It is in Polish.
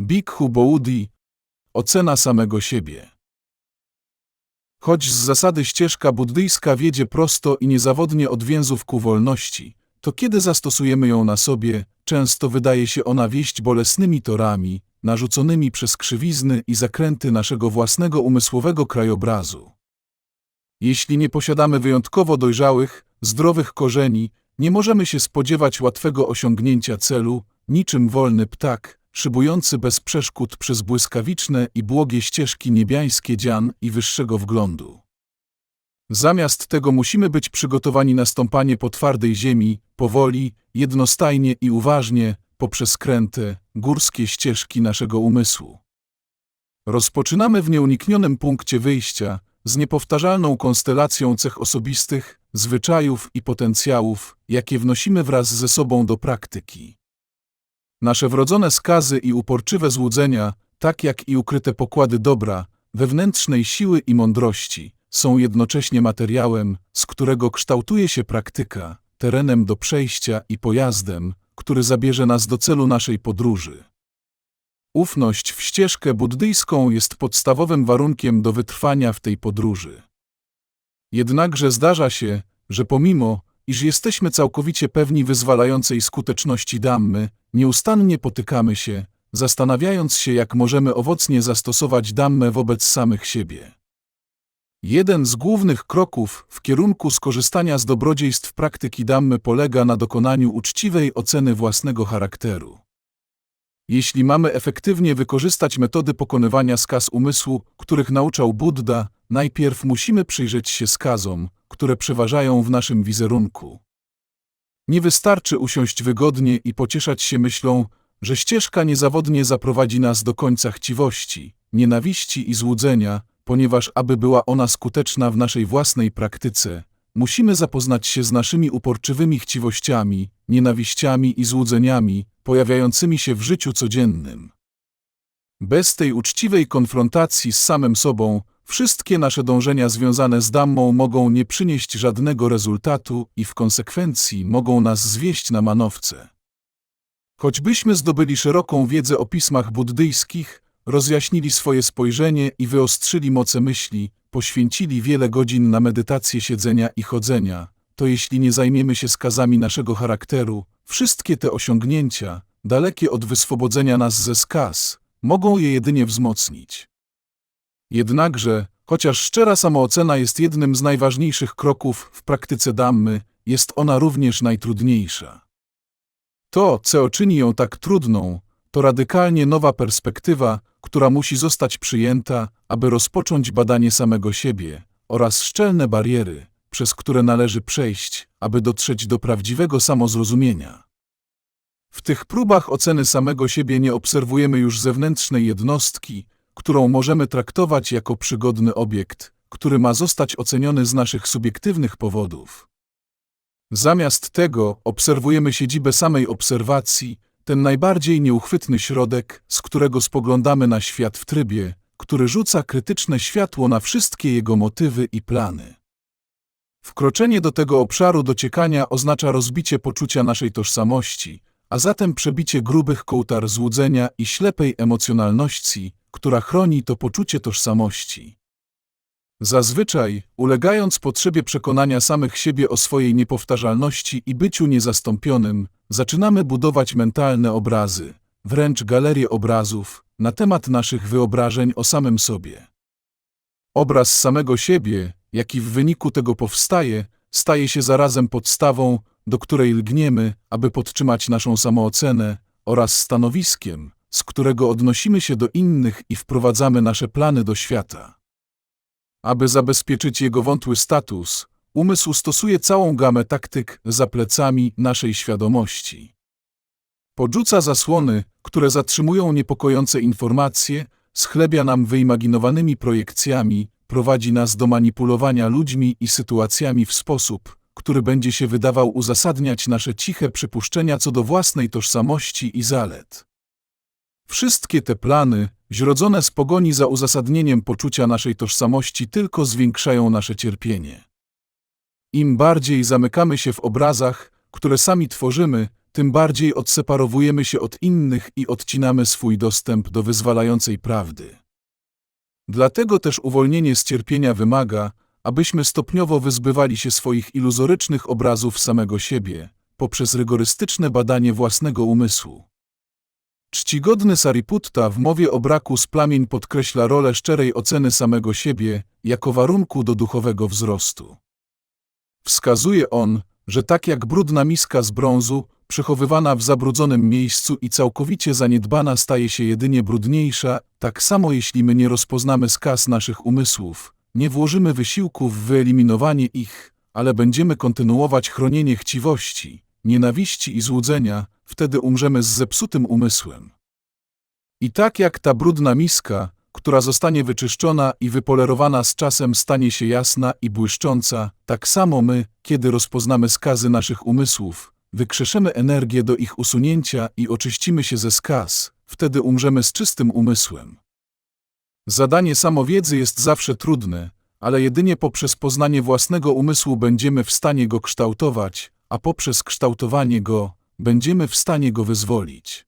Bhikkhu Bodhi Ocena samego siebie Choć z zasady ścieżka buddyjska wiedzie prosto i niezawodnie od więzów ku wolności, to kiedy zastosujemy ją na sobie, często wydaje się ona wieść bolesnymi torami, narzuconymi przez krzywizny i zakręty naszego własnego umysłowego krajobrazu. Jeśli nie posiadamy wyjątkowo dojrzałych, zdrowych korzeni, nie możemy się spodziewać łatwego osiągnięcia celu, niczym wolny ptak, szybujący bez przeszkód przez błyskawiczne i błogie ścieżki niebiańskie dzian i wyższego wglądu. Zamiast tego musimy być przygotowani na stąpanie po twardej ziemi, powoli, jednostajnie i uważnie, poprzez kręte, górskie ścieżki naszego umysłu. Rozpoczynamy w nieuniknionym punkcie wyjścia, z niepowtarzalną konstelacją cech osobistych, zwyczajów i potencjałów, jakie wnosimy wraz ze sobą do praktyki. Nasze wrodzone skazy i uporczywe złudzenia, tak jak i ukryte pokłady dobra, wewnętrznej siły i mądrości, są jednocześnie materiałem, z którego kształtuje się praktyka, terenem do przejścia i pojazdem, który zabierze nas do celu naszej podróży. Ufność w ścieżkę buddyjską jest podstawowym warunkiem do wytrwania w tej podróży. Jednakże zdarza się, że pomimo, iż jesteśmy całkowicie pewni wyzwalającej skuteczności dammy, nieustannie potykamy się, zastanawiając się, jak możemy owocnie zastosować dammę wobec samych siebie. Jeden z głównych kroków w kierunku skorzystania z dobrodziejstw praktyki dammy polega na dokonaniu uczciwej oceny własnego charakteru. Jeśli mamy efektywnie wykorzystać metody pokonywania skaz umysłu, których nauczał Buddha, najpierw musimy przyjrzeć się skazom, które przeważają w naszym wizerunku. Nie wystarczy usiąść wygodnie i pocieszać się myślą, że ścieżka niezawodnie zaprowadzi nas do końca chciwości, nienawiści i złudzenia, ponieważ aby była ona skuteczna w naszej własnej praktyce, musimy zapoznać się z naszymi uporczywymi chciwościami, nienawiściami i złudzeniami, pojawiającymi się w życiu codziennym. Bez tej uczciwej konfrontacji z samym sobą, wszystkie nasze dążenia związane z dammą mogą nie przynieść żadnego rezultatu i w konsekwencji mogą nas zwieść na manowce. Choćbyśmy zdobyli szeroką wiedzę o pismach buddyjskich, rozjaśnili swoje spojrzenie i wyostrzyli moce myśli, poświęcili wiele godzin na medytację siedzenia i chodzenia, to jeśli nie zajmiemy się skazami naszego charakteru, wszystkie te osiągnięcia, dalekie od wyswobodzenia nas ze skaz, mogą je jedynie wzmocnić. Jednakże, chociaż szczera samoocena jest jednym z najważniejszych kroków w praktyce dammy, jest ona również najtrudniejsza. To, co czyni ją tak trudną, to radykalnie nowa perspektywa, która musi zostać przyjęta, aby rozpocząć badanie samego siebie, oraz szczelne bariery, przez które należy przejść, aby dotrzeć do prawdziwego samozrozumienia. W tych próbach oceny samego siebie nie obserwujemy już zewnętrznej jednostki, którą możemy traktować jako przygodny obiekt, który ma zostać oceniony z naszych subiektywnych powodów. Zamiast tego obserwujemy siedzibę samej obserwacji, ten najbardziej nieuchwytny środek, z którego spoglądamy na świat w trybie, który rzuca krytyczne światło na wszystkie jego motywy i plany. Wkroczenie do tego obszaru dociekania oznacza rozbicie poczucia naszej tożsamości, a zatem przebicie grubych kołtar złudzenia i ślepej emocjonalności, która chroni to poczucie tożsamości. Zazwyczaj, ulegając potrzebie przekonania samych siebie o swojej niepowtarzalności i byciu niezastąpionym, zaczynamy budować mentalne obrazy, wręcz galerie obrazów, na temat naszych wyobrażeń o samym sobie. Obraz samego siebie, jaki w wyniku tego powstaje, staje się zarazem podstawą, do której lgniemy, aby podtrzymać naszą samoocenę, oraz stanowiskiem, z którego odnosimy się do innych i wprowadzamy nasze plany do świata. Aby zabezpieczyć jego wątły status, umysł stosuje całą gamę taktyk za plecami naszej świadomości. Podrzuca zasłony, które zatrzymują niepokojące informacje, schlebia nam wyimaginowanymi projekcjami, prowadzi nas do manipulowania ludźmi i sytuacjami w sposób, który będzie się wydawał uzasadniać nasze ciche przypuszczenia co do własnej tożsamości i zalet. Wszystkie te plany, źrodzone z pogoni za uzasadnieniem poczucia naszej tożsamości, tylko zwiększają nasze cierpienie. Im bardziej zamykamy się w obrazach, które sami tworzymy, tym bardziej odseparowujemy się od innych i odcinamy swój dostęp do wyzwalającej prawdy. Dlatego też uwolnienie z cierpienia wymaga, abyśmy stopniowo wyzbywali się swoich iluzorycznych obrazów samego siebie, poprzez rygorystyczne badanie własnego umysłu. Czcigodny Sariputta w mowie o braku splamień podkreśla rolę szczerej oceny samego siebie jako warunku do duchowego wzrostu. Wskazuje on, że tak jak brudna miska z brązu, przechowywana w zabrudzonym miejscu i całkowicie zaniedbana staje się jedynie brudniejsza, tak samo jeśli my nie rozpoznamy skaz naszych umysłów, nie włożymy wysiłku w wyeliminowanie ich, ale będziemy kontynuować chronienie chciwości, nienawiści i złudzenia, wtedy umrzemy z zepsutym umysłem. I tak jak ta brudna miska, która zostanie wyczyszczona i wypolerowana z czasem stanie się jasna i błyszcząca, tak samo my, kiedy rozpoznamy skazy naszych umysłów, wykrzeszemy energię do ich usunięcia i oczyścimy się ze skaz, wtedy umrzemy z czystym umysłem. Zadanie samowiedzy jest zawsze trudne, ale jedynie poprzez poznanie własnego umysłu będziemy w stanie go kształtować, a poprzez kształtowanie go będziemy w stanie go wyzwolić.